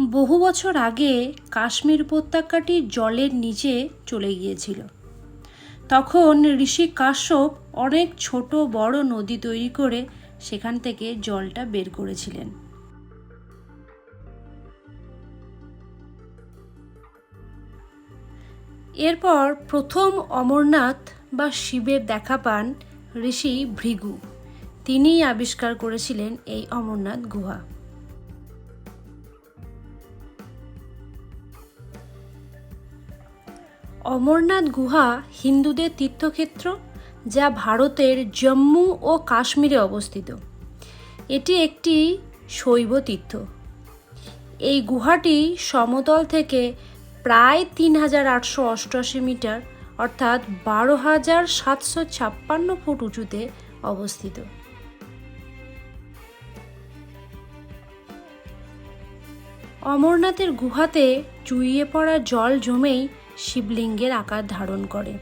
বহু বছর আগে কাশ্মীর উপত্যকাটি জলের নিচে চলে গিয়েছিল। তখন ঋষি কাশ্যপ অনেক ছোট বড় নদী তৈরি করে সেখান থেকে জলটা বের করেছিলেন। এরপর প্রথম অমরনাথ বা শিবের দেখা পান ঋষি ভৃগু। তিনিই আবিষ্কার করেছিলেন এই অমরনাথ গুহা। অমরনাথ গুহা হিন্দুদের তীর্থক্ষেত্র, যা ভারতের জম্মু ও কাশ্মীরে অবস্থিত। এটি একটি শৈব তীর্থ। এই গুহাটি সমতল থেকে প্রায় তিন হাজার আটশো অষ্টআশি মিটার, অর্থাৎ বারো হাজার সাতশো ছাপ্পান্ন ফুট উঁচুতে অবস্থিত। অমরনাথের গুহাতে চুইয়ে পড়া জল জমেই শিবলিঙ্গের আকার ধারণ করে।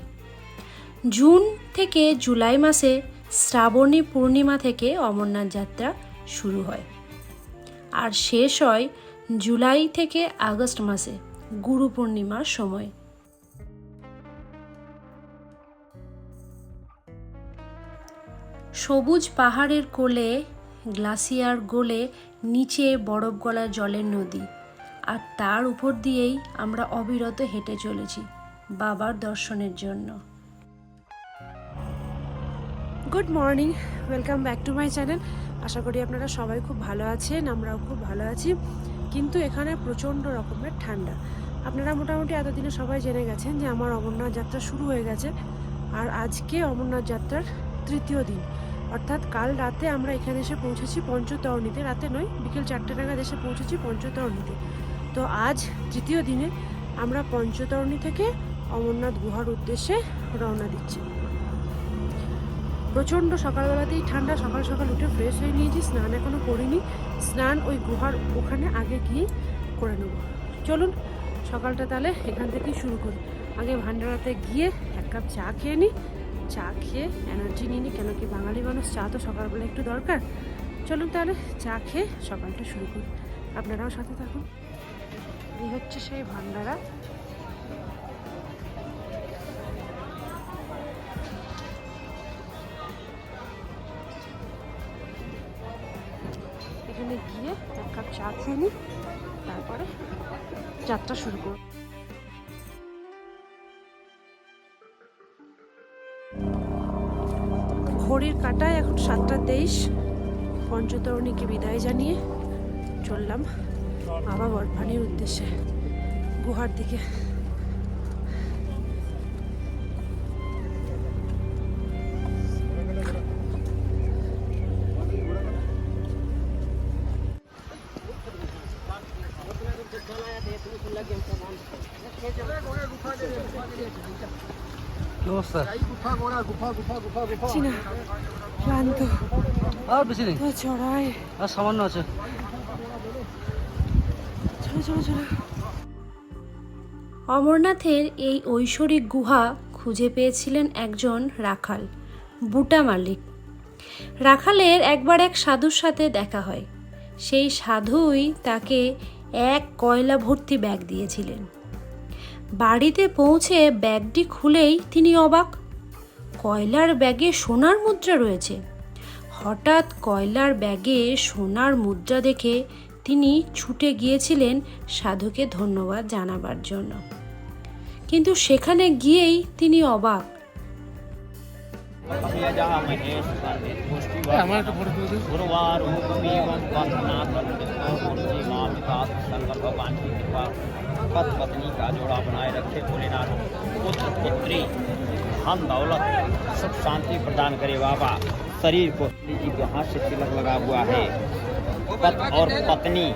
জুন থেকে জুলাই মাসে শ্রাবণী পূর্ণিমা থেকে অমরনাথ যাত্রা শুরু হয়। আর শেষ হয় জুলাই থেকে আগস্ট মাসে গুরু পূর্ণিমার সময়। সবুজ পাহাড়ের কোলে, গ্লাসিয়ার গোলে, নিচে বরফ গলা জলের নদী। আর তার উপর দিয়েই আমরা অবিরত হেঁটে চলেছি বাবার দর্শনের জন্য। Good morning welcome back to my channel আশা করি আপনারা সবাই খুব ভালো আছেন, আমরাও খুব ভালো আছি। কিন্তু এখানে প্রচণ্ড রকমের ঠান্ডা। আপনারা মোটামুটি এতদিনে সবাই জেনে গেছেন যে আমার অমরনাথ যাত্রা শুরু হয়ে গেছে। আর আজকে অমরনাথ যাত্রার তৃতীয় দিন। অর্থাৎ কাল রাতে আমরা এখানে এসে পৌঁছেছি পঞ্চতরণীতে। রাতে নয়, বিকেল চারটে নাগাদ এসে পৌঁছেছি পঞ্চতরণীতে। তো আজ তৃতীয় দিনে আমরা পঞ্চতরণী থেকে অমরনাথ গুহার উদ্দেশ্যে রওনা দিচ্ছি। প্রচণ্ড সকালবেলাতেই ঠান্ডা, সকাল সকাল উঠে ফ্রেশ হয়ে নিয়েছি, স্নান এখনও করিনি। স্নান ওই গুহার ওখানে আগে গিয়ে করে নেব। চলুন, সকালটা তাহলে এখান থেকেই শুরু করি। আগে ভান্ডারাতে গিয়ে এক কাপ চা খেয়ে নিই চা খেয়ে এনার্জি নিয়ে নিই কেন কি বাঙালি মানুষ চা তো সকালবেলা একটু দরকার। চলুন তাহলে চা খেয়ে সকালটা শুরু করি। আপনারাও সাথে থাকুন। এই হচ্ছে সেই ভান্ডারা। এখানে গিয়ে এক কাপ চা খেয়ে নিই, তারপরে যাত্রা শুরু করব। ঘড়ির কাটায় এখন সাতটা তেইশ। পঞ্চতরণীকে বিদায় জানিয়ে চললাম। বাবা বরফানির উদ্দেশ্যে গুহার দিকে। আর বেশি নেই। চড়াই। আর সামান্য আছে। অমরনাথের এই ঐশ্বরিক গুহা খুঁজে পেয়েছিলেন একজন রাখাল, বুটা মালিক। রাখালের একবার এক সাধুর সাথে দেখা হয়। সেই সাধুই তাকে এক কয়লা ভর্তি ব্যাগ দিয়েছিলেন। বাড়িতে পৌঁছে ব্যাগটি খুলেই তিনি অবাক। কয়লার ব্যাগে সোনার মুদ্রা রয়েছে। হঠাৎ কয়লার ব্যাগে সোনার মুদ্রা দেখে তিনি ছুটে গিয়েছিলেন সাধুকে ধন্যবাদ জানাবার জন্য কিন্তু সেখানে গিয়েই তিনি অবাক আমার একটা ফটো তুলে দিন गुरुवार एवं भगवान की कृपा पत पत्नी का जोड़ा बनाए रखे भोलेनाथ पुत्र पुत्री धन दौलत सुख शांति प्रदान करे बाबा शरीर को श्री जी के हाथ से तिलक लगा हुआ है पत और पत्नी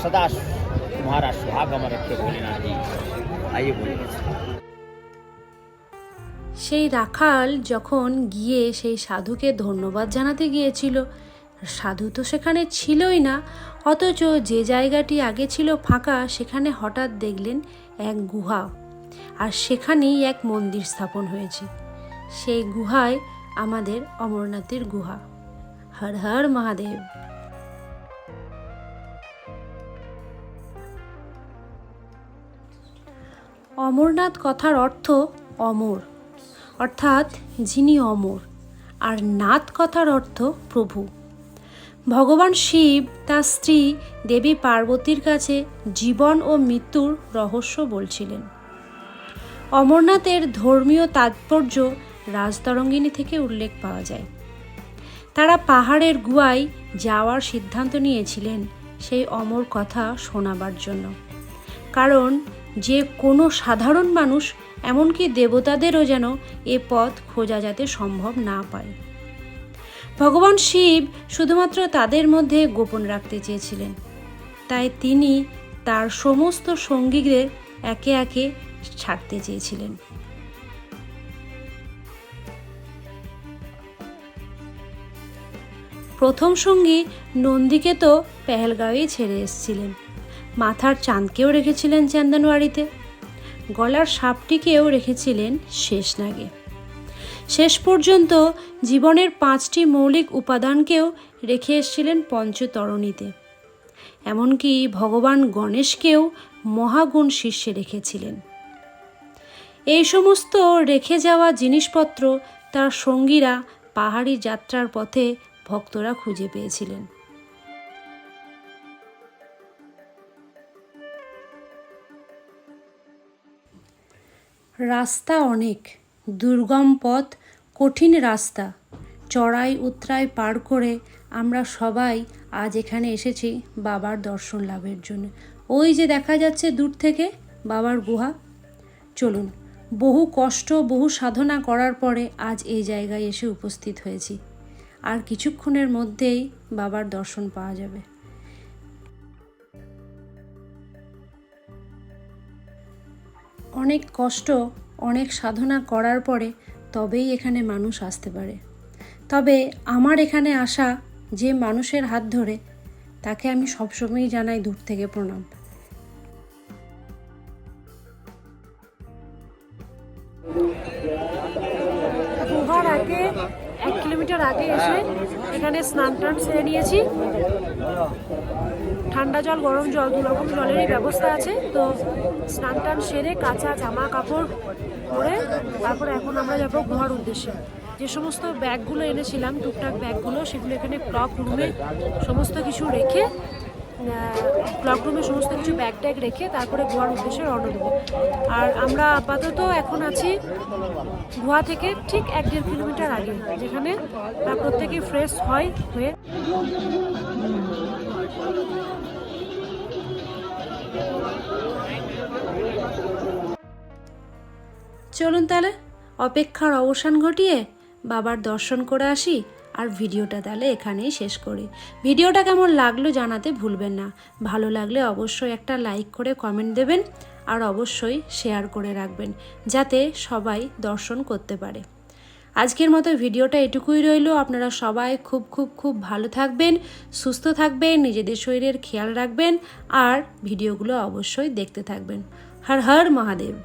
सदा तुम्हारा सुहागम रखे भोलेनाथ जी आइए बोलिए সেই রাখাল যখন গিয়ে সেই সাধুকে ধন্যবাদ জানাতে গিয়েছিল সাধু তো সেখানে ছিলই না অথচ যে জায়গাটি আগে ছিল ফাঁকা সেখানে হঠাৎ দেখলেন এক গুহা আর সেখানেই এক মন্দির স্থাপন হয়েছে সেই গুহায় আমাদের অমরনাথের গুহা হর হর মহাদেব অমরনাথ কথার অর্থ অমর, অর্থাৎ যিনি অমর, আর নাথ কথার অর্থ প্রভু। ভগবান শিব তার স্ত্রী দেবী পার্বতীর কাছে জীবন ও মৃত্যুর রহস্য বলছিলেন। অমরনাথের ধর্মীয় তাৎপর্য রাজতরঙ্গিনী থেকে উল্লেখ পাওয়া যায়। তারা পাহাড়ের গুয়ায় যাওয়ার সিদ্ধান্ত নিয়েছিলেন সেই অমর কথা শোনাবার জন্য। কারণ যে কোনো সাধারণ মানুষ, এমনকি দেবতাদেরও যেন এ পথ খোঁজা যাতে সম্ভব না পায়। ভগবান শিব শুধুমাত্র তাদের মধ্যে গোপন রাখতে চেয়েছিলেন। তাই তিনি তার সমস্ত সঙ্গীদের একে একে ছাড়তে চেয়েছিলেন। প্রথম সঙ্গী নন্দীকে তো পেহেলগাঁওই ছেড়ে এসেছিলেন। মাথার চাঁদকেও রেখেছিলেন চান্দানওয়াড়িতে গলার সাপটিকেও রেখেছিলেন শেষ নাগে। শেষ পর্যন্ত জীবনের পাঁচটি মৌলিক উপাদানকেও রেখে এসেছিলেন পঞ্চতরণীতে। এমনকি ভগবান গণেশকেও মহাগুণ শীর্ষে রেখেছিলেন। এই সমস্ত রেখে যাওয়া জিনিসপত্র তার সঙ্গীরা পাহাড়ি যাত্রার পথে ভক্তরা খুঁজে পেয়েছিলেন। রাস্তা অনেক, দুর্গম পথ, কঠিন রাস্তা। চড়াই উতরাই পার করে আমরা সবাই আজ এখানে এসেছি বাবার দর্শন লাভের জন্য। ওই যে দেখা যাচ্ছে দূর থেকে বাবার গুহা। চলুন, বহু কষ্ট, বহু সাধনা করার পরে আজ এই জায়গায় এসে উপস্থিত হয়েছি। আর কিছুক্ষণের মধ্যেই বাবার দর্শন পাওয়া যাবে। অনেক কষ্ট, অনেক সাধনা করার পরে তবেই এখানে মানুষ আসতে পারে। তবে আমার এখানে আসা যে মানুষের হাত ধরে, তাকে আমি সবসময়ই জানাই দূর থেকে প্রণাম। টান সেরে নিয়েছি ঠান্ডা জল, গরম জল দু রকম জলেরই ব্যবস্থা আছে। তো স্নান টান সেরে কাঁচা জামা কাপড় পরে তারপর এখন আমরা যাব ঘর উদ্দেশ্যে। যে সমস্ত ব্যাগগুলো এনেছিলাম, টুকটাক ব্যাগগুলো, সেগুলো এখানে ক্লক রুমে সমস্ত কিছু রেখে ক্লক রুমে সমস্ত কিছু ব্যাগ ট্যাগ রেখে তারপরে গোয়ার উদ্দেশ্যে রওনা দেবো। আর আমরা আপাতত এখন আছি গোয়া থেকে ঠিক এক দেড় কিলোমিটার আগে যেখানে আহ, প্রত্যেকেই ফ্রেশ হয় হয়ে চলুন তাহলে অপেক্ষার অবসান ঘটিয়ে বাবার দর্শন করে আসি। আর ভিডিওটা তাহলে এখানেই শেষ করি। ভিডিওটা কেমন লাগল জানাতে ভুলবেন না। ভালো লাগলে অবশ্যই একটা লাইক করে কমেন্ট দেবেন আর অবশ্যই শেয়ার করে রাখবেন, যাতে সবাই দর্শন করতে পারে। আজকের মতো ভিডিওটা এটুকুই রইল। আপনারা সবাই খুব খুব খুব ভালো থাকবেন, সুস্থ থাকবেন, নিজেদের শরীরের খেয়াল রাখবেন আর ভিডিওগুলো অবশ্যই দেখতে থাকবেন। হর হর মহাদেব।